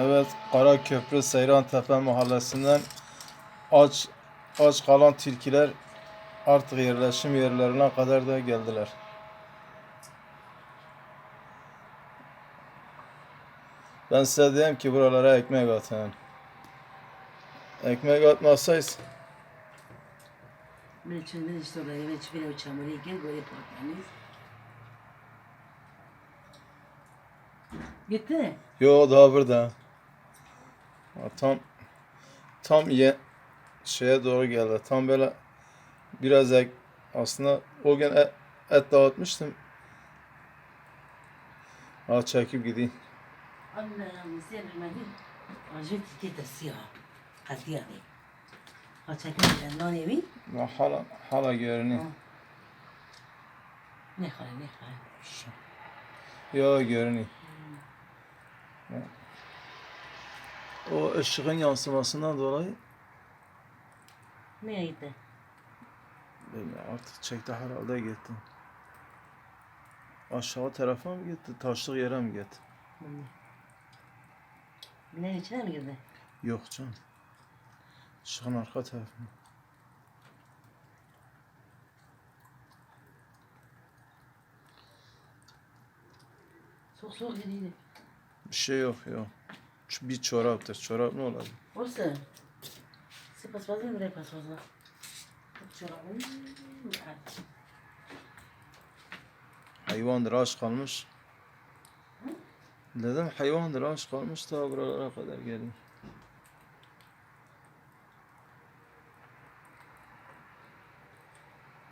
Evet, Karaköprü Seyran Tepe mahallesinden aç aç kalan tilkiler artık yerleşim yerlerine kadar da geldiler. Ben size diyeyim ki buralara ekmek atın. Ekmek atmazsayız Ben içinden işte oraya böyle. Gitti? Yo daha burada. Ha, Tam tam ye şeye doğru geldi. Tam böyle biraz ek, aslında o gün et, et dağıtmıştım. Ha çekip gideyim. Allah'ım sen bilmedin. Acı de siyah. Hadi yani. Kaçakın yandan evi. Ha, Hala hala görünüyor. Ne hal ne hal. Yo görünüyor. Ha. O ışığın yansımasından dolayı Ne gitti? bilmiyorum, artık çekti herhalde gitti. Aşağı tarafa mı gitti? Taşlık yere mi gitti? Bilen içine mi girdi? Yok canım. Işığın arka tarafına. Soğuk soğuk gidiydi. Bir şey yok yok. Bir çoraptır. Çorap ne olabilir? Olsun. Sıpas fazla mı repas fazla? Çorabı. Hayvandır aç kalmış. Dedim hayvandır aç kalmış da buralara kadar geldi.